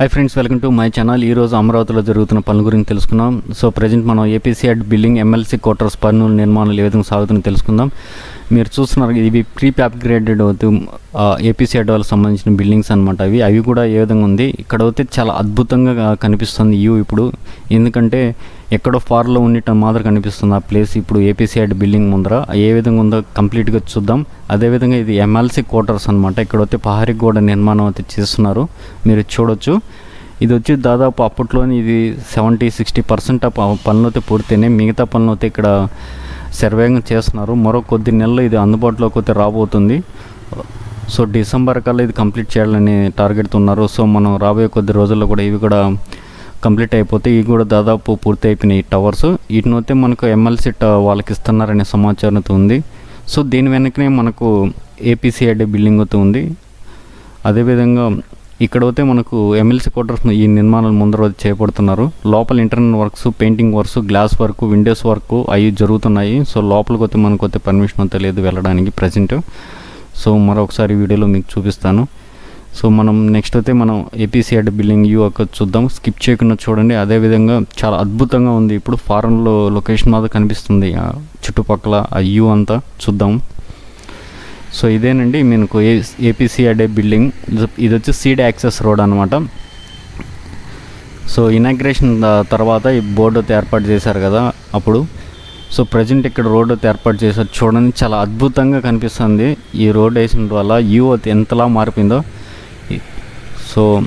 Hi friends welcome to my channel ఈ రోజు అమరావతిలో జరుగుతున్న పనుల గురించి తెలుసుకుందాం. సో ప్రజెంట్ మనం ఏపీసీఎడ్ బిల్డింగ్ ఎమ్మెల్సీ క్వార్టర్స్ పన్నుల నిర్మాణాలు ఏ విధంగా సాగుతుందో తెలుసుకుందాం. మీరు చూస్తున్నారు ఇవి ప్రీ అప్గ్రేడెడ్ ఏపీసీ వాళ్ళకి సంబంధించిన బిల్డింగ్స్ అనమాట అవి. అవి కూడా ఏ విధంగా ఉంది? ఇక్కడ అయితే చాలా అద్భుతంగా కనిపిస్తుంది వ్యూ ఇప్పుడు. ఎందుకంటే ఎక్కడో ఫార్లో ఉండటం మాత్రం కనిపిస్తుంది ఆ ప్లేస్ ఇప్పుడు ఏపీసీఎడ్ బిల్డింగ్ ముందర. ఏ విధంగా ఉందో కంప్లీట్గా చూద్దాం. అదేవిధంగా ఇది ఎమ్మెల్సీ క్వార్టర్స్ అనమాట ఇక్కడ అయితే పహారీ గోడ నిర్మాణం అయితే చేస్తున్నారు. మీరు చూడొచ్చు. ఇది వచ్చి దాదాపు అప్పట్లోని ఇది సెవెంటీ సిక్స్టీ పర్సెంట్ పనులు అయితే పూర్తయినాయి. మిగతా పనులు అయితే ఇక్కడ సర్వేగా చేస్తున్నారు. మరో కొద్ది నెలలు ఇది అందుబాటులోకి అయితే రాబోతుంది. సో డిసెంబర్ కల్లా ఇది కంప్లీట్ చేయాలని టార్గెట్ ఉన్నారు. సో మనం రాబోయే కొద్ది రోజుల్లో కూడా ఇవి కూడా కంప్లీట్ అయిపోతే ఇవి కూడా దాదాపు పూర్తి అయిపోయినాయి టవర్స్. వీటినైతే మనకు ఎమ్మెల్సీ వాళ్ళకి ఇస్తున్నారనే సమాచారం ఉంది. సో దీని వెనకనే మనకు ఏపీసీఐడి బిల్డింగ్ అయితే ఉంది. అదేవిధంగా ఇక్కడ అయితే మనకు ఎమ్మెల్సీ క్వార్టర్స్ ఈ నిర్మాణాలు ముందర చేపడుతున్నారు. లోపల internal works painting works glass work windows work అవి జరుగుతున్నాయి. సో లోపలికి అయితే మనకు అయితే పర్మిషన్ అయితే లేదు వెళ్ళడానికి ప్రజెంట్ సో మరొకసారి వీడియోలో మీకు చూపిస్తాను. సో మనం నెక్స్ట్ అయితే మనం ఏపీసీఎడ్ బిల్డింగ్ యూ ఒక చూద్దాం. స్కిప్ చేయకుండా చూడండి. అదేవిధంగా చాలా అద్భుతంగా ఉంది. ఇప్పుడు ఫారెన్లో లొకేషన్ మాత్రం కనిపిస్తుంది. చుట్టుపక్కల ఆ యూ అంతా చూద్దాం. సో ఇదేనండి మీకు ఏ ఏపీసీఆర్డే బిల్డింగ్. ఇది- వచ్చి సీడ్ యాక్సెస్ రోడ్ అనమాట సో ఇనాగ్రేషన్ తర్వాత ఈ బోర్డు అయితే ఏర్పాటు చేశారు కదా అప్పుడు. సో ప్రజెంట్ ఇక్కడ రోడ్డు అయితే ఏర్పాటు చేశారు. చూడండి చాలా అద్భుతంగా కనిపిస్తుంది. ఈ రోడ్ వేసిన వల్ల యూ అయితే ఎంతలా మారిపోయిందో. సో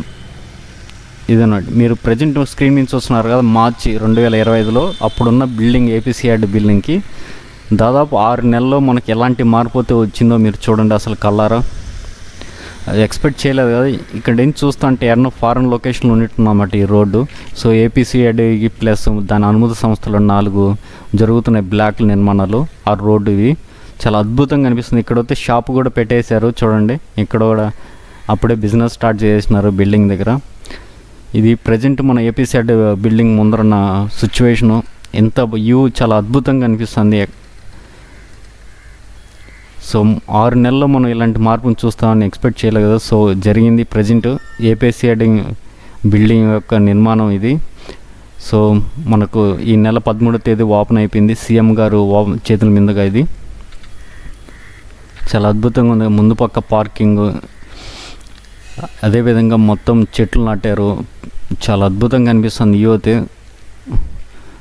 ఇదన్నమాట. మీరు ప్రజెంట్ స్క్రీన్ మీద చూస్తున్నారు కదా మార్చి రెండు వేల ఇరవై ఐదులో అప్పుడున్న బిల్డింగ్ ఏపీసీఆర్డ్ బిల్డింగ్కి దాదాపు ఆరు నెలల్లో మనకి ఎలాంటి మార్పు అయితే వచ్చిందో మీరు చూడండి అసలు కల్లారా అది ఎక్స్పెక్ట్ చేయలేదు కదా. ఇక్కడ ఏం చూస్తా అంటే ఎన్నో ఫారెన్ లొకేషన్లో ఉన్నట్టున్నమాట ఈ రోడ్డు. సో ఏపీసీఐడి ప్లస్ దాని అనుమతి సంస్థలు నాలుగు జరుగుతున్నాయి బ్లాక్ నిర్మాణాలు. ఆ రోడ్డు ఇవి. చాలా అద్భుతంగా అనిపిస్తుంది. ఇక్కడ అయితే షాప్ కూడా పెట్టేశారు చూడండి. ఇక్కడ కూడా అప్పుడే బిజినెస్ స్టార్ట్ చేసినారు బిల్డింగ్ దగ్గర. ఇది ప్రజెంట్ మన ఏపీసీఎడ్ బిల్డింగ్ ముందరున్న సిచ్యువేషను. ఎంత వ్యూ చాలా అద్భుతంగా అనిపిస్తుంది. సో ఆరు నెలల్లో మనం ఇలాంటి మార్పును చూస్తామని ఎక్స్పెక్ట్ చేయలేదు కదా. సో జరిగింది ప్రజెంట్ ఏపీసీఐడి బిల్డింగ్ యొక్క నిర్మాణం ఇది. సో మనకు ఈ నెల పదమూడో తేదీ ఓపెన్ అయిపోయింది. సీఎం గారు చేతుల మీదుగా ఇది. చాలా అద్భుతంగా ఉంది. ముందు పక్క పార్కింగ్ అదేవిధంగా మొత్తం చెట్లు నాటారు. చాలా అద్భుతంగా అనిపిస్తుంది యువత.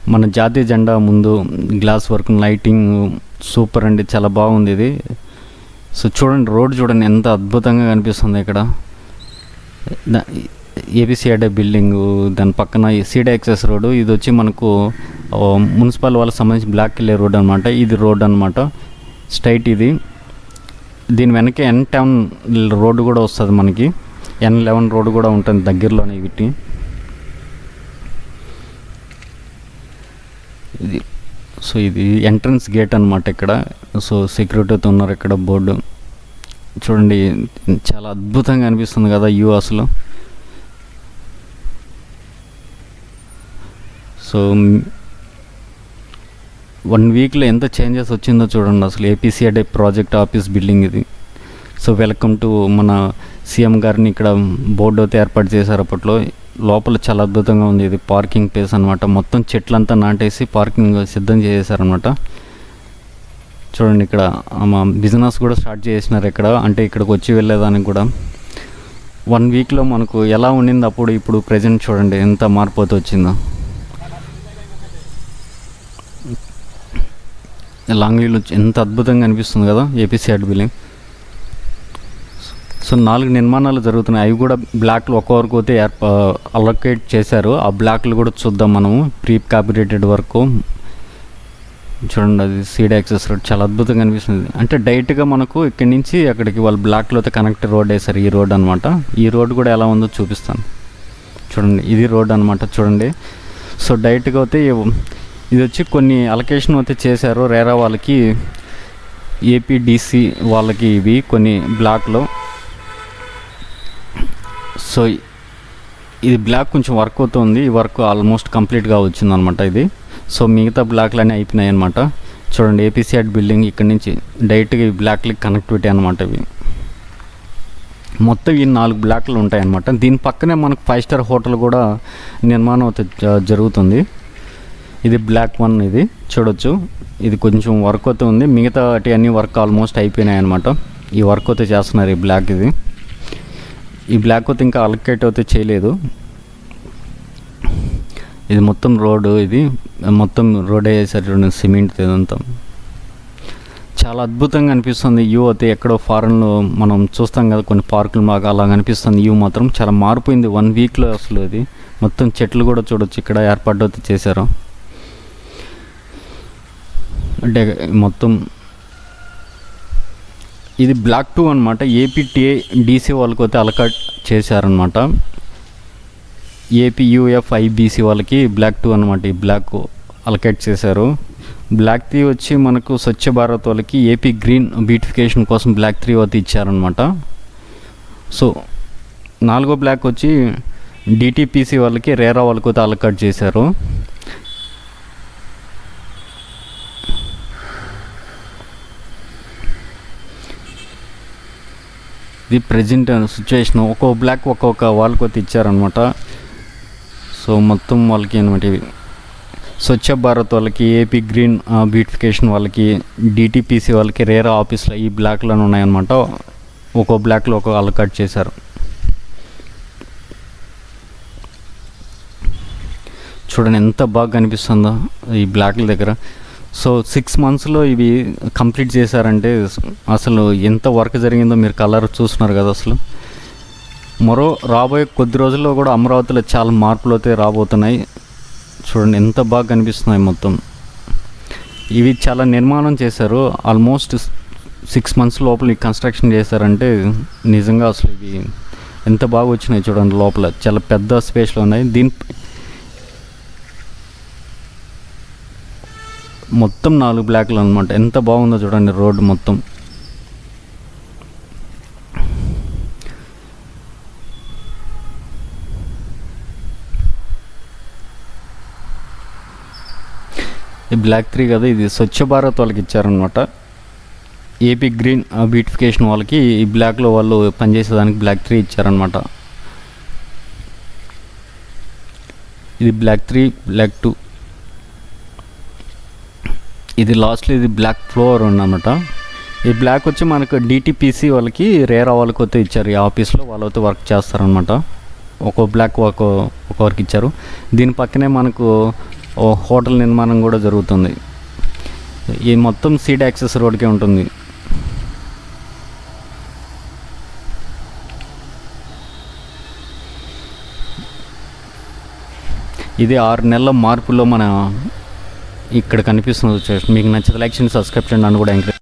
మన జాతీయ జెండా ముందు గ్లాస్ వర్క్ లైటింగ్ సూపర్ అండి చాలా బాగుంది ఇది. సో చూడండి రోడ్ చూడండి ఎంత అద్భుతంగా కనిపిస్తుంది ఇక్కడ. ఏబిసిఐడే బిల్డింగ్ దాని పక్కన సీడ్ ఎక్సెస్ రోడ్ ఇది వచ్చి మనకు మున్సిపల్ వాళ్ళకి సంబంధించి బ్లాక్ కిల్లే రోడ్ అనమాట ఇది రోడ్ అనమాట స్ట్రైట్ ఇది. దీని వెనక ఎన్ టెన్ రోడ్డు కూడా వస్తుంది మనకి. ఎన్ లెవెన్ రోడ్డు కూడా ఉంటుంది దగ్గరలోనే వీటి. ఇది సో ఇది ఎంట్రన్స్ గేట్ అనమాట ఇక్కడ. సో సెక్యూరిటీతో ఉన్నారు ఇక్కడ బోర్డు. చూడండి చాలా అద్భుతంగా అనిపిస్తుంది కదా యూ అసలు. సో వన్ వీక్లో ఎంత చేంజెస్ వచ్చిందో చూడండి అసలు. ఏపీసీఐడే ప్రాజెక్ట్ ఆఫీస్ బిల్డింగ్ ఇది. సో వెల్కమ్ టు మన సీఎం గారిని ఇక్కడ బోర్డు అయితే ఏర్పాటు చేశారు అప్పట్లో. లోపల చాలా అద్భుతంగా ఉంది. ఇది పార్కింగ్ ప్లేస్ అనమాట మొత్తం చెట్లంతా నాటేసి పార్కింగ్ సిద్ధం చేసేసారనమాట చూడండి ఇక్కడ మా బిజినెస్ కూడా స్టార్ట్ చేసినారు ఇక్కడ. అంటే ఇక్కడికి వచ్చి వెళ్ళేదానికి కూడా. వన్ వీక్లో మనకు ఎలా ఉండింది అప్పుడు ఇప్పుడు ప్రజెంట్ చూడండి ఎంత మార్పు వచ్చిందో. లాంగ్ ఎంత అద్భుతంగా అనిపిస్తుంది కదా ఏపీసీఆర్ బిల్డింగ్. సో నాలుగు నిర్మాణాలు జరుగుతున్నాయి. అవి కూడా బ్లాక్లు ఒక్కొక్కరికి అయితే అలొకేట్ చేశారు. ఆ బ్లాక్లు కూడా చూద్దాం మనము. ప్రీ కాపరేటెడ్ వరకు. చూడండి అది సీడ్ యాక్సెస్ రోడ్. చాలా అద్భుతంగా అనిపిస్తుంది. అంటే డైరెక్ట్గా మనకు ఇక్కడి నుంచి అక్కడికి వాళ్ళు బ్లాక్లో అయితే కనెక్ట్ రోడ్ వేశారు ఈ రోడ్ అనమాట ఈ రోడ్ కూడా ఎలా ఉందో చూపిస్తాను. చూడండి ఇది రోడ్ అనమాట చూడండి. సో డైరెక్ట్గా అయితే ఇది వచ్చి కొన్ని అలొకేషన్ అయితే చేశారు. రేరా వాళ్ళకి ఏపీడీసీ వాళ్ళకి ఇవి కొన్ని బ్లాక్లో. సో ఇది బ్లాక్ కొంచెం వర్క్ అవుతుంది. ఈ వర్క్ ఆల్మోస్ట్ కంప్లీట్గా వచ్చిందనమాట ఇది. సో మిగతా బ్లాక్లు అన్నీ అయిపోయినాయి అనమాట చూడండి ఏపీసీఆర్ బిల్డింగ్ ఇక్కడ నుంచి డైరెక్ట్గా ఈ బ్లాక్లకి కనెక్టివిటీ అనమాట ఇవి. మొత్తం ఈ నాలుగు బ్లాక్లు ఉంటాయన్నమాట. దీని పక్కనే మనకు ఫైవ్ స్టార్ హోటల్ కూడా నిర్మాణం అవుతుంది జరుగుతుంది. ఇది బ్లాక్ వన్ ఇది. చూడొచ్చు. ఇది కొంచెం వర్క్ అవుతుంది. మిగతా అన్ని వర్క్ ఆల్మోస్ట్ అయిపోయినాయి అనమాట ఈ వర్క్ అయితే చేస్తున్నారు ఈ బ్లాక్ ఇది. ఈ బ్లాక్ అయితే ఇంకా అలకేట్ అయితే చేయలేదు. ఇది మొత్తం రోడ్డు ఇది మొత్తం రోడ్ వేసారు సిమెంట్ ఇదంతా. చాలా అద్భుతంగా అనిపిస్తుంది వ్యూ అయితే. ఎక్కడో ఫారెన్లో మనం చూస్తాం కదా కొన్ని పార్కులు మాకు అలా అనిపిస్తుంది. వ్యూ మాత్రం చాలా మారిపోయింది. వన్ వీక్లో అసలు ఇది. మొత్తం చెట్లు కూడా చూడొచ్చు. ఇక్కడ ఏర్పాటు అయితే చేశారు. అంటే మొత్తం ఇది బ్లాక్ టూ అనమాట ఏపీటీఏ డీసీ వాళ్ళకి అయితే అలకట్ చేశారనమాట ఏపీయూఎఫ్ఐబీసీ వాళ్ళకి బ్లాక్ టూ అనమాట ఈ బ్లాక్ అలకేట్ చేశారు. బ్లాక్ త్రీ వచ్చి మనకు స్వచ్ఛ భారత్ వాళ్ళకి ఏపీ గ్రీన్ బ్యూటిఫికేషన్ కోసం బ్లాక్ త్రీ అయితే ఇచ్చారనమాట సో నాలుగో బ్లాక్ వచ్చి డిటిపిసి వాళ్ళకి రేరా వాళ్ళకి అయితే అలకట్ చేశారు. ఇది ప్రజెంట్ సిచ్యువేషన్ ఒక్కో బ్లాక్ ఒక్కొక్క వాళ్ళకి వచ్చి ఇచ్చారనమాట సో మొత్తం వాళ్ళకి అనమాట ఇవి. స్వచ్ఛ భారత్ వాళ్ళకి ఏపీ గ్రీన్ బ్యూటిఫికేషన్ వాళ్ళకి డిటిపిసి వాళ్ళకి రేరా ఆఫీస్లో ఈ బ్లాక్లో ఉన్నాయన్నమాట. ఒక్కో బ్లాక్లో ఒక్కో అలకాట్ చేశారు. చూడండి ఎంత బాగా కనిపిస్తుందో ఈ బ్లాక్ల దగ్గర. సో సిక్స్ మంత్స్లో ఇవి కంప్లీట్ చేశారంటే అసలు ఎంత వర్క్ జరిగిందో మీరు కలర్ చూస్తున్నారు కదా అసలు. మరో రాబోయే కొద్ది రోజుల్లో కూడా అమరావతిలో చాలా మార్పులు అయితే రాబోతున్నాయి. చూడండి ఎంత బాగా కనిపిస్తున్నాయి మొత్తం. ఇవి చాలా నిర్మాణం చేశారు. ఆల్మోస్ట్ సిక్స్ మంత్స్ లోపల ఈ కన్స్ట్రక్షన్ చేశారంటే నిజంగా అసలు ఇవి ఎంత బాగా వచ్చినాయి చూడండి లోపల. చాలా పెద్ద స్పేస్లో ఉన్నాయి. దీని మొత్తం నాలుగు బ్లాక్లు అనమాట ఎంత బాగుందో చూడండి రోడ్డు మొత్తం. ఈ బ్లాక్ త్రీ కదా ఇది స్వచ్ఛ భారత్ వాళ్ళకి ఇచ్చారనమాట ఏపీ గ్రీన్ బ్యూటిఫికేషన్ వాళ్ళకి ఈ బ్లాక్లో వాళ్ళు పనిచేసేదానికి బ్లాక్ త్రీ ఇచ్చారనమాట ఇది బ్లాక్ త్రీ బ్లాక్ టూ. ఇది లాస్ట్లో ఇది బ్లాక్ ఫ్లోర్ ఉందన్నమాట ఈ బ్లాక్ వచ్చి మనకు డిటిపిసి వాళ్ళకి రేరా వాళ్ళకి అయితే ఇచ్చారు. ఈ ఆఫీస్లో వాళ్ళతో వర్క్ చేస్తారనమాట ఒక్కో బ్లాక్ ఒక ఒక్కొక్కరికి ఇచ్చారు. దీని పక్కనే మనకు హోటల్ నిర్మాణం కూడా జరుగుతుంది. ఈ మొత్తం సీడ్ యాక్సెస్ రోడ్కే ఉంటుంది. ఇది ఆరు నెలల మార్పులో మన ఇక్కడ కనిపిస్తుంది వచ్చేసి మీకు నచ్చితే లైక్ చేయండి సబ్స్క్రైబ్ చేయండి అని కూడా ఎంకరేజ్